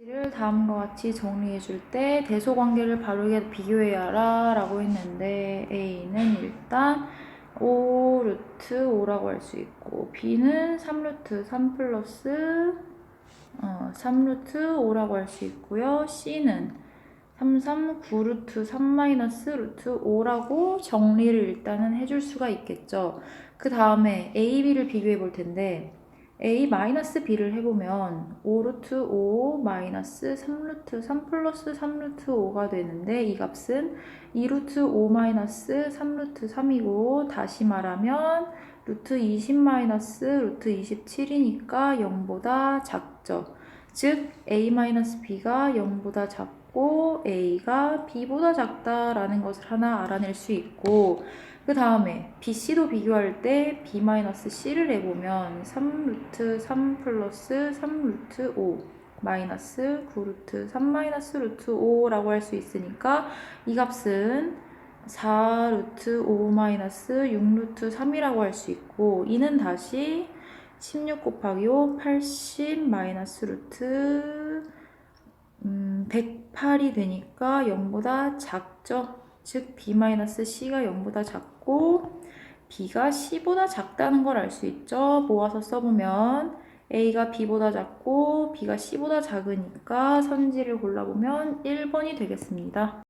를 다음과 같이 정리해 줄 때 대소 관계를 바르게 비교해야 하라 라고 했는데 A는 일단 5 루트 5라고 할 수 있고 B는 3 루트 3 플러스 어, 3 루트 5라고 할 수 있고요. C는 3, 3, 9 루트 3 마이너스 루트 5라고 정리를 일단은 해줄 수가 있겠죠. 그 다음에 A, B를 비교해 볼 텐데 A 마이너스 B를 해보면 5 루트 5 마이너스 3 루트 3 플러스 3 루트 5가 되는데 이 값은 2 루트 5 마이너스 3 루트 3이고 다시 말하면 루트 20 마이너스 루트 27이니까 0보다 작죠. 즉 A 마이너스 B가 0보다 작 고 A가 B보다 작다라는 것을 하나 알아낼 수 있고 그 다음에 BC도 비교할 때 B-C를 해보면 3 루트 3 플러스 3 루트 5 마이너스 9 루트 3 마이너스 루트 5라고 할 수 있으니까 이 값은 4 루트 5 마이너스 6 루트 3이라고 할 수 있고 이는 다시 16 곱하기 5 80 마이너스 루트 음, 108이 되니까 0보다 작죠. 즉 B-C가 0보다 작고 B가 C보다 작다는 걸 알 수 있죠. 모아서 써보면 A가 B보다 작고 B가 C보다 작으니까 선지를 골라보면 1번이 되겠습니다.